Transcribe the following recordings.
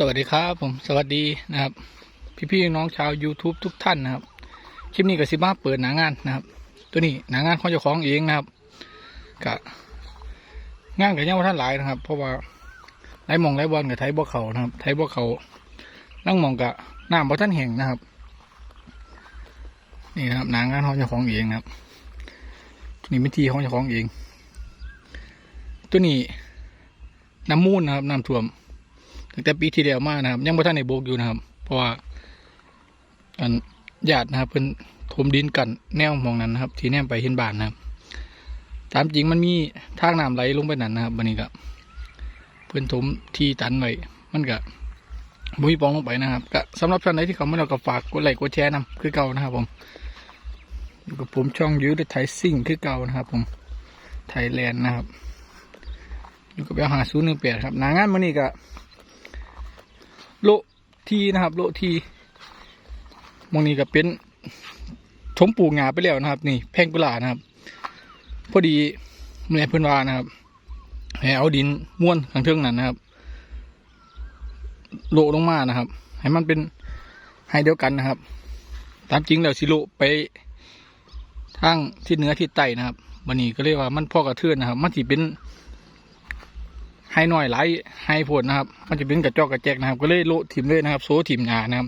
สวัสดีครับผมสวัสดีนะครับ พี่ๆน้องชาว YouTube ทุกท่านนะครับ คลิปนี้ก็สิมาเปิดหนางานนะครับ ตัวนี้หนางานของเจ้าของเองนะครับกะงานกับยังว่าท่านหลายนะครับ เพราะว่าไรหมองไรบอลกับไทยบ่เขานะครับ ไทยบ่เขานั่งมองกับหน้ำบ่ท่านแห่งนะครับ นี่นะครับหนางานของเจ้าของเองนะครับนี่เป็นที่ของเจ้าของเอง ตัวนี้น้ำมูลนะครับน้ำท่วม ตั้งแต่ปีที่แล้วมานะครับ ยังบ่ทันในโบกอยู่นะครับ เพราะว่าอันญาตินะครับเพิ่นถมดินกันแนวมองนั้นนะครับ ที่แนมไปเห็นบ้านนะครับ ตามจริงมันมีทางน้ำไหลลงไปนั่นนะครับบันนี้ก็เพิ่นถมที่ตันไว้มันก็บุยปองลงไปนะครับก็สำหรับท่านใดที่เขาไม่เราก็ฝากกดไลค์กดแชร์นำคือเก่านะครับผมอยู่กับผมช่องยูดไทยซิ่งคือเก่านะครับ ผมไทยแลนด์นะครับอยู่กับเบลหาศูนย์หนึ่งแปดครับนางานมันนี่ก็ โลทีนะครับ โลทีมองนี้ก็เป็นชมปูงาไปแล้วนะครับ นี่แพงกุหลานะครับ พอดีเมื่อเพื่อนว่านะครับให้เอาดินม้วนข้างเทิงนั่นนะครับ โลลงมานะครับ ให้มันเป็นให้เดียวกันนะครับ ตามจริงแล้วสิโลไปทางทิศเหนือทิศใต้นะครับวันนี้ก็เรียกว่ามันพ่อกระเทือนนะครับ มันสิเป็น ให้หน่อยไหลให้ผลนะครับ มันจะเป็นกระจอกกระแจกนะครับ ก็เลยโลถิ่มเลยนะครับ โซ่ถิ่มหญ้านะครับ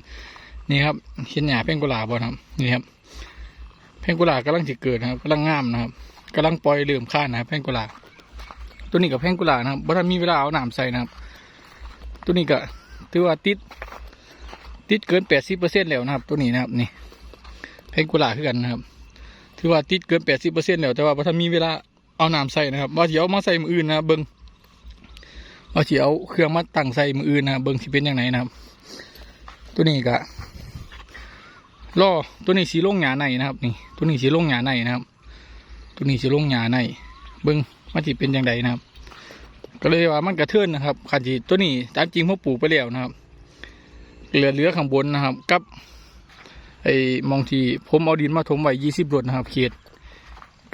นี่ครับเห็นหญ้าเพ่งกุหลาบบ่ครับนี่ครับเพ่งกุหลาบกำลังจะเกิดนะครับกำลังงามนะครับกำลังปล่อยเลื่อมข้านนะครับเพ่งกุหลาบตัวนี้กับเพ่งกุหลาบนะครับบ่ทันมีเวลาเอาหน้ำใส่นะครับ ตัวนี้ก็ถือว่าติดติดเกินแปดสิบเปอร์เซ็นต์แล้วนะครับ ตัวนี้นะครับนี่เพ่งกุหลาบคือกันนะครับถือว่าติดเกินแปดสิบเปอร์เซ็นต์แล้วแต่ว่าบ่ทันมีเวลาเอาน้ำใส่นะครับว่าสิเอามาใส่มืออื่นนะเบิ่ง เอาที่เอาเครื่องมาตั้งใส่มืออื่นนะเบิ้งที่เป็นยังไงนะครับ ตัวนี้ก็ล่อตัวนี้สีลงหยาในนะครับ นี่ ตัวนี้สีลงหยาในนะครับ ตัวนี้สีลงหยาในเบิ้งมันที่เป็นยังไงนะครับ ก็เลยว่ามันกระเทือนนะครับขันจีตัวนี้ตามจริงพ่อปลูกไปแล้วนะครับ เหลือเหลือข้างบนนะครับ กับไอ้มองที่ผมเอาดินมาถมไว้ยี่สิบรถนะครับ เขต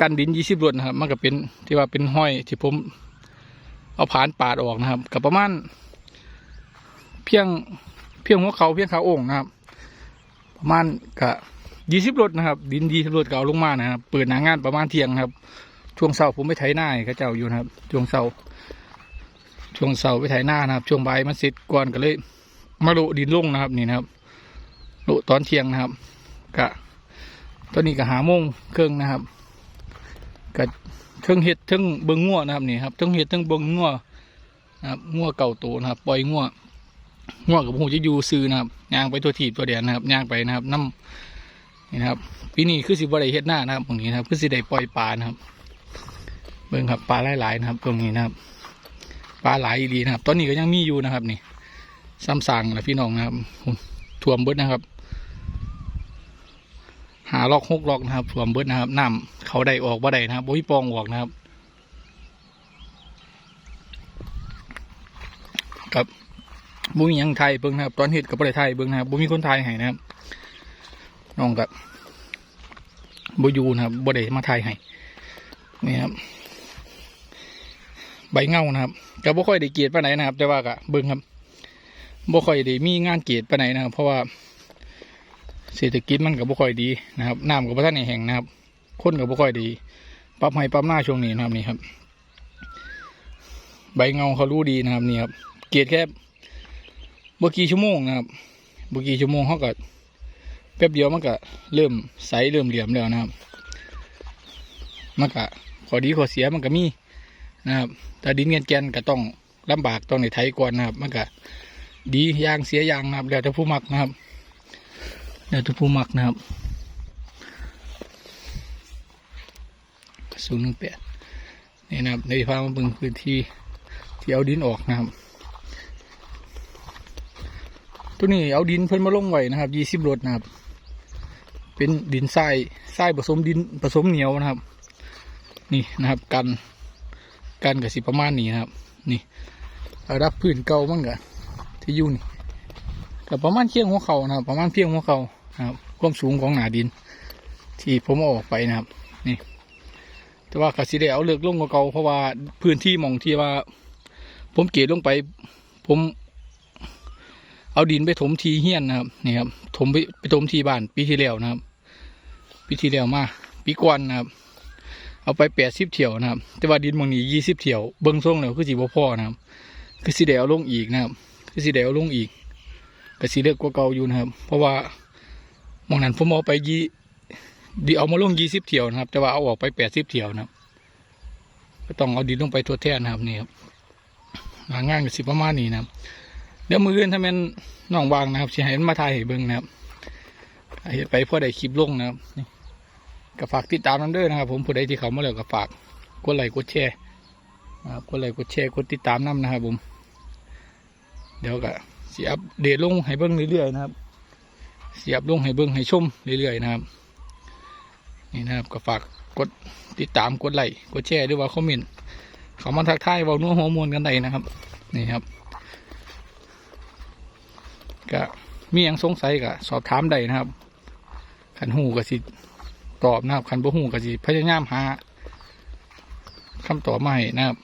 กันดินยี่สิบรถนะครับ มันก็เป็นที่ว่าเป็นห้อยที่ผม เอาผานปาดออกนะครับ กับประมาณเพียงเพียงหัวเขาเพียงขาโอ่งนะครับ ประมาณกะยี่สิบรถนะครับ ดินดีรถเก่าลงมานะครับ เปิดหนางานประมาณเที่ยงครับ ช่วงเสาร์ผมไปไถหน้าให้เขาเจ้าอยู่นะครับ ช่วงเสาร์ช่วงเสาร์ไปไถหน้านะครับ ช่วงบ่ายมันเสร็จก่อนก็เลย มาโลดินลงนะครับนี่นะครับโลตอนเที่ยงนะครับ กะตอนนี้ก็หาโมงครึ่งนะครับกะ ทิงเห็ดเทิงเบิงงัวนะครับนี่ครับเทิงเห็ดเทิงเบิงงัวนะครับงัวเก่าโตนะครับ ปล่อยงัวงัวกับหูจะอยู่ซื้อนะครับย่างไปตัวถีบตัวเดียนนะครับย่างไปนะครับน้ำนี่นะครับปีนี้คือสิบได้เห็ดหน้านะครับตรงนี้นะครับคือสิได้ปล่อยปลานะครับ เบิ่งครับปลาหลายๆนะครับ ตรงนี้นะครับปลาหลายดีนะครับ ตอนนี้ก็ยังมีอยู่นะครับ นี่ซ้ำสั่งนะพี่น้องนะครับท่วมเบิดนะครับ หาลอกหกลอกนะครับถ่วมเบิดนะครับน้ำ เขาได้ออกบ่ได้นะครับบ่มีปองออกนะครับ ครับบุมีหยังไทยเบิ่งนะครับ ตอนเห็ดกับบ่ได้ไทยเบิ่งนะครับบุมีคนไทยให้นะครับน้องกับบ่อยู่นะครับบ่ได้มาไทยให้นี่ครับใบเงานะครับก็บ่ค่อยได้เกียรติปานไหนนะครับ แต่ว่าก็เบิ่งครับบ่ค่อยได้มีงานเกียรติปานไหนนะครับ เพราะว่าเศรษฐกิจมันกับบ่ค่อยดีนะครับน้ำกับพระท่านแห่งนะครับ คนกับบ่ค่อยดีปรับให้ปรับหน้าช่วงนี้นะครับนี่ครับ ใบเงาเขารู้ดีนะครับนี่ครับ เกียรแค่เมื่อกี่ชั่วโมงนะครับเมื่อกี่ชั่วโมงเขาก็แป๊บเดียวมันก็เริ่มใสเริ่มเหลี่ยมแล้วนะครับมันก็ขอดีขอเสียมันก็มีนะครับแต่ดินเงินแกนก็ต้องลำบากต้องในไทยก่อนนะครับ มันก็ดียางเสียยางนะครับแล้วแต่ผู้มักนะครับเดี๋ยวจะผู้หมักนะครับ ศูนย์หนึ่งแปดนี่นะครับในพามาเบิ่งพื้นที่ที่เอาดินออกนะครับ ตัวนี้เอาดินเพิ่นมาลงไว้นะครับยี่สิบรถนะครับ เป็นดินทรายทรายผสมดินผสมเหนียวนะครับ นี่นะครับกันกันกับสิประมาณนี้นะครับ นี่ระดับพื้นเก่ามั่งกะที่อยู่นี่ก็ประมาณเคียงหัวเขานะครับ ประมาณเพียงหัวเขานะครับความสูงของหนาดิน ที่ผมเอาออกไปนะครับ นี่ แต่ว่ากสิได้เอาเลือกลงกว่าเก่าเพราะว่าพื้นที่มองที่ว่า ผมเกลี่ยลงไป ผมเอาดินไปถมทีเฮี้ยนนะครับนี่ครับถมไปไปถมทีบ้านปีที่แล้วนะครับปีที่แล้วมาปีก่อนนะครับ เอาไปแปดสิบเที่ยวนะครับ แต่ว่าดินบางนี้ยี่สิบเที่ยวเบิ้งทรงแล้วคือสีบ่พ่อนะครับ คือสีเดเอาลงอีกนะครับ คือสีเดเอาลงอีกก็สีเลือกกว่าเก่าอยู่นะครับ เพราะว่ามองนั้นผมเอาไปยี่ ดีเอามาลงยี่สิบเที่ยวนะครับ แต่ว่าเอาออกไปแปดสิบเที่ยวนะครับ ก็ต้องเอาดินลงไปทดแทนนะครับนี่ครับงานงานก็สิประมาณนี้นะครับ เดี๋ยวมืออื่นถ้าแม่นน้องวางนะครับสิให้มันมาถ่ายให้เบิ่งนะครับเฮ็ดไปเพื่อได้คลิปลงนะครับก็ฝากติดตามน้ำเด้อนะครับ ผมผู้ใดที่เขามาแล้วก็ฝากกดไลค์กดแชร์นะครับกดไลค์กดแชร์กดติดตามน้ำนะครับ ผม เดี๋ยวก็สิอัปเดตลงให้เบิ่งเรื่อยๆนะครับสิอัปลงให้เบิ่งให้ชมเรื่อยๆนะครับ นี่นะครับก็ฝากกดติดตามกดไลค์กดแชร์ด้วยว่าคอมเมนต์เขามาทักทายเว้านัวหัวมวลกันได้นะครับ นี่ครับก็มีหยังสงสัยก็สอบถามได้นะครับขันหูก็สิตอบนะครับขันบ่หูก็สิพยายามหาคำตอบมาให้นะครับ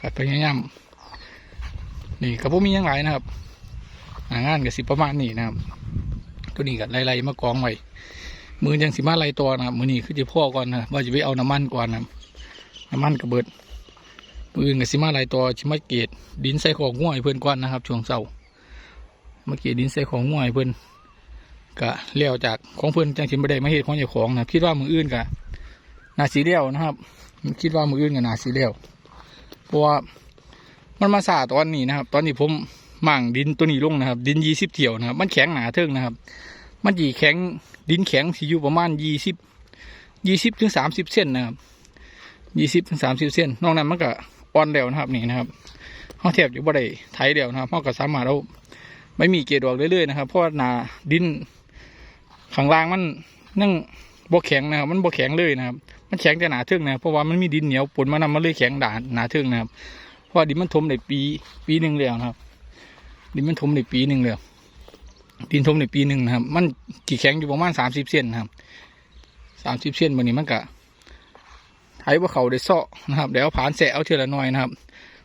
ก็พยายามนี่ก็บ่มีหยังหลายนะครับงานก็สิประมาณนี้นะครับ ตัวนี้ก็ไล่ๆมากองไว้ มือยังสิมาไล่ตัวนะครับมือนี้คือจะพ่อก่อนนะว่าจะไปเอาน้ำมันก่อนนะน้ำมันกระเบิดมืออื่นก็สิมาไล่ตัวชิมาเกตดินใส่ของง่วยเพื่อนก่อนนะครับ ช่วงเช้าเมื่อกี้ดินใส่ของง่วยเพิ่อนก็เลี้ยวจากของเพิ่อนจังสิบ่ได้มาเฮ็ดของเจ้าของนะคิดว่ามืออื่นก็นาสีเลี้ยวนะครับคิดว่ามืออื่นก็นาสีเลี้ยวเพราะว่ามันมาสาตอนนี้นะครับ ตอนนี้ผมหมั่งดินตัวนี้ลงนะครับ ดินยี่สิบเที่ยวนะครับ มันแข็งหนาเทิงนะครับ มันจีแข็งดินแข็งสิอยู่ประมาณยี่สิบยี่สิบถึงสามสิบเซนนะครับยี่สิบถึงสามสิบเซนนอกนั้นมันก็อ่อนแล้วนะครับนี่นะครับเขาแทบจะบ่ได้ไถเดียวนะครับเขาก็สามารถเอาไม่มีเกล็ดออกเรื่อยๆนะครับ เพราะว่าหนาดินข้างล่างมันนั่งบกแข็งนะครับ มันบกแข็งเลยนะครับ มันแข็งแต่หนาทึ่งนะเพราะว่ามันมีดินเหนียวปนมานำมาเลยแข็งด่าหนาทึ่งนะครับเพราะว่าดินมันทมในปีปีหนึ่งแล้วนะครับ ดินมันทมในปีหนึ่งแล้ว ดินทมในปีหนึ่งนะครับ มันกี่แข็งอยู่ประมาณสามสิบเซนนะครับสามสิบเซนวันนี้มันกะไถว่าเขาได้เซาะนะครับเดี๋ยวผานแสะเอาเท่าละหน่อยนะครับ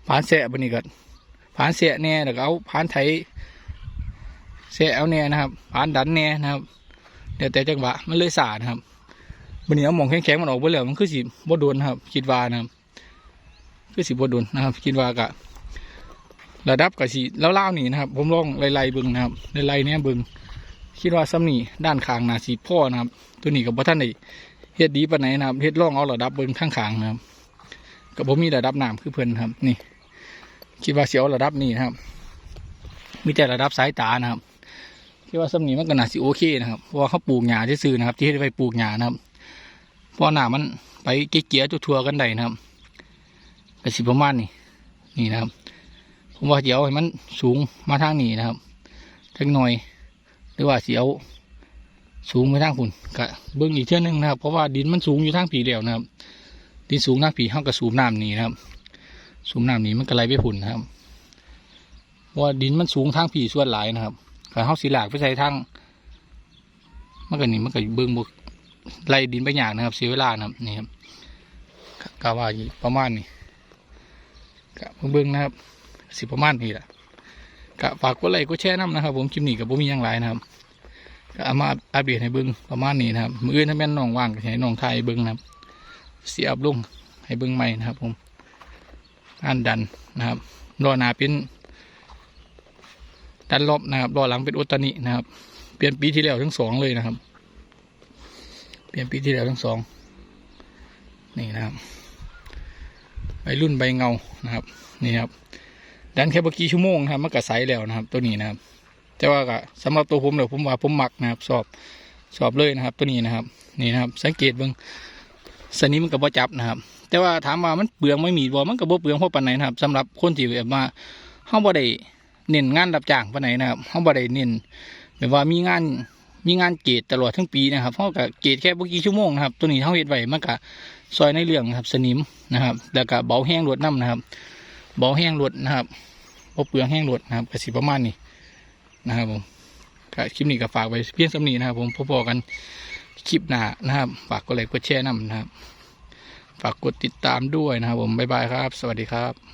ผานแสะวันนี้ก็ผานแสะแน่แล้วก็เอาผานไถเสียเอาแน่นะครับ ผ่านดันแน่นะครับเดี๋ยวแต่จังหวะมันเลยสาดนะครับวันนี้เอาหมองแข็งๆมันออกไปแล้วมันคือสิบดโดนนะครับคิดว่านะครับคือสิบดโดนนะครับคิดว่ากะ ระดับกะสิเล่าๆนี่นะครับ ผมลองไล่ๆเบึงนะครับไล่ๆเนี้ยเบึงคิดว่าซ้ำนี่ด้านข้างหนาสีพ่อนะครับ ตัวนี้กับพระท่านได้เฮ็ดดีปานไหนนะครับเฮ็ดล่องเอาระดับเบึงข้างขางๆนะครับกับผมมีระดับน้ำคือเพิ่นครับ นี่ คิดว่าเสียวระดับนี้นะครับ มีแต่ระดับสายตานะครับคิดว่าสำนี่มันก็น่าสิโอเคนะครับเพราะเขาปลูกหญ้าที่ซื้อนะครับ ที่ให้ไปปลูกหญ้านะครับเพราะหน้ามันไปเกี้ยๆทั่วๆกันได้นะครับก็สิประมาณนี้นี่นะครับ ผมว่าเดี๋ยวให้มันสูงมาทางนี้นะครับจักหน่อยหรือว่าเสียวสูงไปทางฝุ่นก็เบื้องอีกเท่านึงนะครับ เพราะว่าดินมันสูงอยู่ทางผีแล้วนะครับ ดินสูงทางผีเขาก็สูบน้ำนี่นะครับ สูบน้ำนี้มันก็ไหลไปฝุ่นนะครับเพราะว่าดินมันสูงทางผีส่วนหลายนะครับถ้าเขาสีหลากไปใส่ทางมันก็นี่มันก็เบิ่งบกไล่ดินไปอย่างนะครับเสียเวลานะครับนี่ครับกะว่าประมาณนี้กะเบิ่งนะครับ สิประมาณนี้แหละกะฝากกดไลค์กดแชร์น้ำนะครับ ผมคลิปนี้กับผมมีอย่างไรนะครับก็เอามาอัปเดตให้เบิ่งประมาณนี้นะครับมืออื่นถ้าแม่นน้องว่างก็ให้น้องไทยเบิ่งนะครับ เสียบลงให้เบิ่งใหม่นะครับ ผมอันดันนะครับรอหนาเป็นดันรอบนะครับรอหลังเป็นอุตตนินะครับ เปลี่ยนปีที่แล้วทั้งสองเลยนะครับ เปลี่ยนปีที่แล้วทั้งสองนี่นะครับใบรุ่นใบเงานะครับ นี่ครับ ดันแค่เมื่อกี้ชั่วโมงนะครับมันก็ใสแล้วนะครับ ตัวนี้นะครับ แต่ว่าก็สำหรับตัวผมเดี๋ยวผมว่าผมหมักนะครับ สอบสอบเลยนะครับ ตัวนี้นะครับ นี่นะครับ สังเกตเบิ่งสนนี้มันก็บ่จับนะครับ แต่ว่าถามว่ามันเปลืองไม่มีบ่มันก็บ่เปลืองเพราะปานไหนนะครับสำหรับคนที่แบบว่าเฮาบ่ได้เน้นงานรับจ้างปานไหนนะครับเขาบ่ได้เน้นแบบว่ามีงานมีงานเกตตลอดทั้งปีนะครับเขาะก็เกตแค่บ่กี่ชั่วโมงนะครับ ตัวนี้เขาเฮ็ดไว้มันก็ซอยในเรื่องนะครับ สนิมนะครับ แล้วก็เบาแห้งรวดน้ำนะครับ บาแห้งรวดนะครับบ่เปลืองแห้งรวดนะครับก็สิประมาณนี้นะครับผมคลิปนี้ก็ฝากไว้เพียงสำนีนะครับ ผมพบกันคลิปหน้านะครับ ฝากกดไลค์กดแชร์น้ำนะครับ ฝากกดติดตามด้วยนะครับ ผมบ๊ายบายครับ สวัสดีครับ